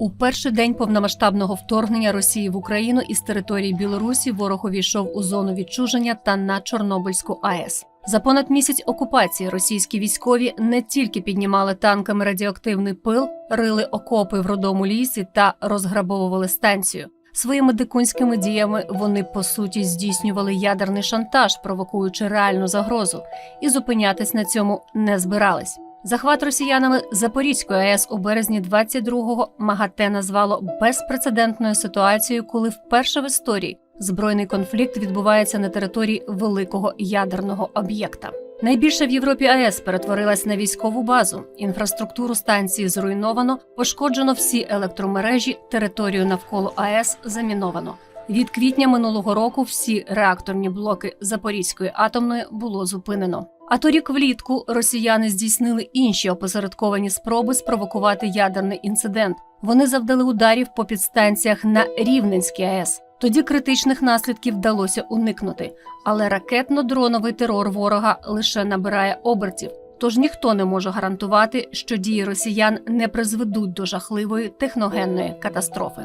У перший день повномасштабного вторгнення Росії в Україну із території Білорусі ворог увійшов у зону відчуження та на Чорнобильську АЕС. За понад місяць окупації російські військові не тільки піднімали танками радіоактивний пил, рили окопи в родому лісі та розграбовували станцію. Своїми дикунськими діями вони по суті здійснювали ядерний шантаж, провокуючи реальну загрозу, і зупинятись на цьому не збирались. Захват росіянами Запорізької АЕС у березні 22-го МАГАТЕ назвало безпрецедентною ситуацією, коли вперше в історії збройний конфлікт відбувається на території великого ядерного об'єкта. Найбільше в Європі АЕС перетворилась на військову базу. Інфраструктуру станції зруйновано, пошкоджено всі електромережі, територію навколо АЕС заміновано. Від квітня минулого року всі реакторні блоки Запорізької атомної було зупинено. А торік влітку росіяни здійснили інші опосередковані спроби спровокувати ядерний інцидент. Вони завдали ударів по підстанціях на Рівненській АЕС. Тоді критичних наслідків вдалося уникнути, але ракетно-дроновий терор ворога лише набирає обертів. Тож ніхто не може гарантувати, що дії росіян не призведуть до жахливої техногенної катастрофи.